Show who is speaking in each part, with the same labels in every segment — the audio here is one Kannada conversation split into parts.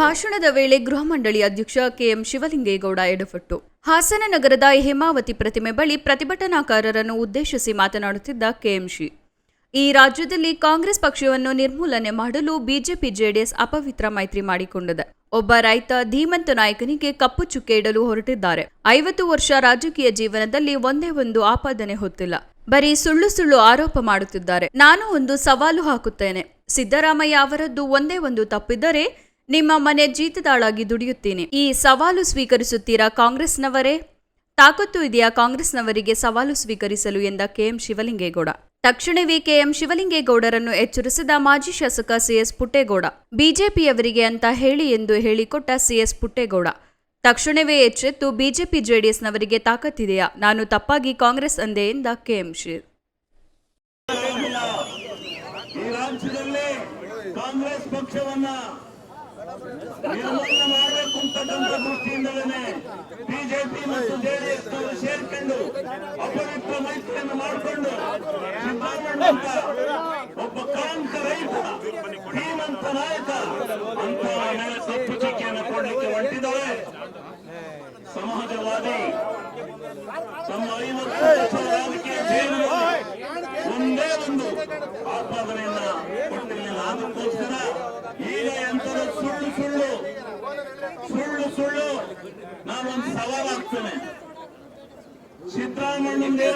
Speaker 1: ಭಾಷಣದ ವೇಳೆ ಗೃಹ ಮಂಡಳಿ ಅಧ್ಯಕ್ಷ ಕೆಎಂ ಶಿವಲಿಂಗೇಗೌಡ ಎಡಪಟ್ಟು ಹಾಸನ ನಗರದ ಹೇಮಾವತಿ ಪ್ರತಿಮೆ ಬಳಿ ಪ್ರತಿಭಟನಾಕಾರರನ್ನು ಉದ್ದೇಶಿಸಿ ಮಾತನಾಡುತ್ತಿದ್ದ ಕೆಎಂಶಿ ಈ ರಾಜ್ಯದಲ್ಲಿ ಕಾಂಗ್ರೆಸ್ ಪಕ್ಷವನ್ನು ನಿರ್ಮೂಲನೆ ಮಾಡಲು ಬಿಜೆಪಿ ಜೆಡಿಎಸ್ ಅಪವಿತ್ರ ಮೈತ್ರಿ ಮಾಡಿಕೊಂಡಿದೆ, ಒಬ್ಬ ರೈತ ಧೀಮಂತ ನಾಯಕನಿಗೆ ಕಪ್ಪು ಚುಕ್ಕೆ ಇಡಲು ಹೊರಟಿದ್ದಾರೆ. ಐವತ್ತು ವರ್ಷ ರಾಜಕೀಯ ಜೀವನದಲ್ಲಿ ಒಂದೇ ಒಂದು ಆಪಾದನೆ ಹೊತ್ತಿಲ್ಲ. ಬರೀ ಸುಳ್ಳು ಸುಳ್ಳು ಆರೋಪ ಮಾಡುತ್ತಿದ್ದಾರೆ. ನಾನು ಒಂದು ಸವಾಲು ಹಾಕುತ್ತೇನೆ. ಸಿದ್ದರಾಮಯ್ಯ ಅವರದ್ದು ಒಂದೇ ಒಂದು ತಪ್ಪಿದ್ದರೆ ನಿಮ್ಮ ಮನೆ ಜೀತದಾಳಾಗಿ ದುಡಿಯುತ್ತೇನೆ. ಈ ಸವಾಲು ಸ್ವೀಕರಿಸುತ್ತೀರಾ ಕಾಂಗ್ರೆಸ್ನವರೇ? ತಾಕತ್ತು ಇದೆಯಾ ಕಾಂಗ್ರೆಸ್ನವರಿಗೆ ಸವಾಲು ಸ್ವೀಕರಿಸಲು ಎಂದ ಕೆಎಂ ಶಿವಲಿಂಗೇಗೌಡ. ತಕ್ಷಣವೇ ಕೆಎಂ ಶಿವಲಿಂಗೇಗೌಡರನ್ನು ಎಚ್ಚರಿಸಿದ ಮಾಜಿ ಶಾಸಕ ಸಿಎಸ್ ಪುಟ್ಟೇಗೌಡ. ಬಿಜೆಪಿಯವರಿಗೆ ಅಂತ ಹೇಳಿ ಎಂದು ಹೇಳಿಕೊಟ್ಟ ಸಿಎಸ್ ಪುಟ್ಟೇಗೌಡ. ತಕ್ಷಣವೇ ಎಚ್ಚೆತ್ತು ಬಿಜೆಪಿ ಜೆಡಿಎಸ್ನವರಿಗೆ ತಾಕತ್ತಿದೆಯಾ? ನಾನು ತಪ್ಪಾಗಿ ಕಾಂಗ್ರೆಸ್ ಅಂದೆ ಎಂದ
Speaker 2: ಕೆಎಂ ರಾಜ್ಯದಲ್ಲಿ ಕಾಂಗ್ರೆಸ್ ಪಕ್ಷವನ್ನ ನಿರ್ಮೂಲನೆ ಮಾಡಬೇಕು ಅಂತಕ್ಕಂಥ ದೃಷ್ಟಿಯಿಂದಲೇ ಬಿಜೆಪಿ ಮತ್ತು ಜೆಡಿಎಸ್ ನವರು ಸೇರ್ಕೊಂಡು ಅಪವಿತ್ರ ಮೈತ್ರಿಯನ್ನು ಮಾಡಿಕೊಂಡು ಒಬ್ಬ ಕಾಂತ ರೈತ ಶ್ರೀಮಂತ ನಾಯಕ ಅಂತ ತಪ್ಪು ಕೊಡಲಿಕ್ಕೆ ಹೊರಟಿದ್ದಾರೆ ಸಮಾಜವಾದಿ ತಮ್ಮ ಐವತ್ತು ವರ್ಷದ ರಾಜಕೀಯ ಜೀವನದಲ್ಲಿ ಒಂದೇ ಒಂದು ಆಪಾದನೆಯನ್ನ ಕೊಟ್ಟಿರಲಿಲ್ಲ ಅದಕ್ಕೋಸ್ಕರ ಈಗ ಎಂತದ ಸುಳ್ಳು ಸುಳ್ಳು. ಸುಳ್ಳು ಸುಳ್ಳು. ನಾನೊಂದು ಸವಾಲ್ ಹಾಕ್ತೇನೆ. ಸಿದ್ದರಾಮಯ್ಯನಲ್ಲಿ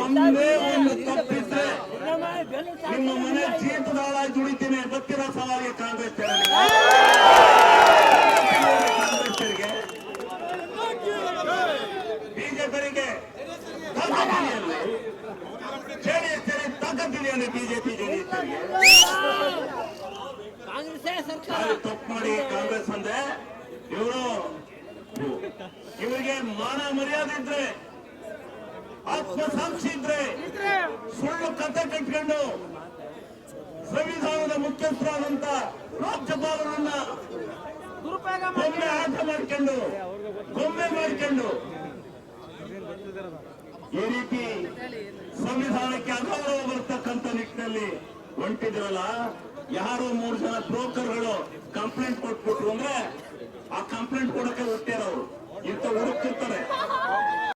Speaker 2: ಒಂದೇ ಒಂದು ತಪ್ಪಿದ್ರೆ ನಿಮ್ಮ ಮನೆ ಜೀತದಾಳಾಗಿ ದುಡಿತೀನಿ ಗೊತ್ತಿರೋ ಸವಾಲಿಗೆ ಕಾಂಗ್ರೆಸ್ ಜೆಡಿಎಸ್ ತಾಕತ್ತಿದೆಯಲ್ಲ ಬಿಜೆಪಿ ಜೆಡಿಎಸ್ಗೆ ತಪ್ಪು ಮಾಡಿ ಕಾಂಗ್ರೆಸ್ ಅಂದ್ರೆ ಇವರು ಇವರಿಗೆ ಮಾನ ಮರ್ಯಾದೆ ಇದ್ರೆ ಆತ್ಮಸಾಕ್ಷಿ ಇದ್ರೆ ಸುಳ್ಳು ಕತೆ ಕಟ್ಕೊಂಡು ಸಂವಿಧಾನದ ಮುಖ್ಯಸ್ಥರಾದಂತ ರಾಜ್ಯಪಾಲರನ್ನ ಒಮ್ಮೆ ಆಟ ಮಾಡ್ಕೊಂಡು ಗೊಂಬೆ ಮಾಡ್ಕೊಂಡು. ಈ ರೀತಿ ಸಂವಿಧಾನಕ್ಕೆ ಅಗೌರವ ಬರ್ತಕ್ಕಂಥ ನಿಟ್ಟಿನಲ್ಲಿ ಹೊಂಟಿದ್ರಲ್ಲ, ಯಾರು ಮೂರು ಜನ ಬ್ರೋಕರ್ಗಳು ಕಂಪ್ಲೇಂಟ್ ಕೊಟ್ಬಿಟ್ರು ಅಂದ್ರೆ ಆ ಕಂಪ್ಲೇಂಟ್ ಕೊಡಕ್ಕೆ ಹುಟ್ಟಿರೋರು ಇಂಥ ಹುಡುಕ್ತಿರ್ತಾರೆ.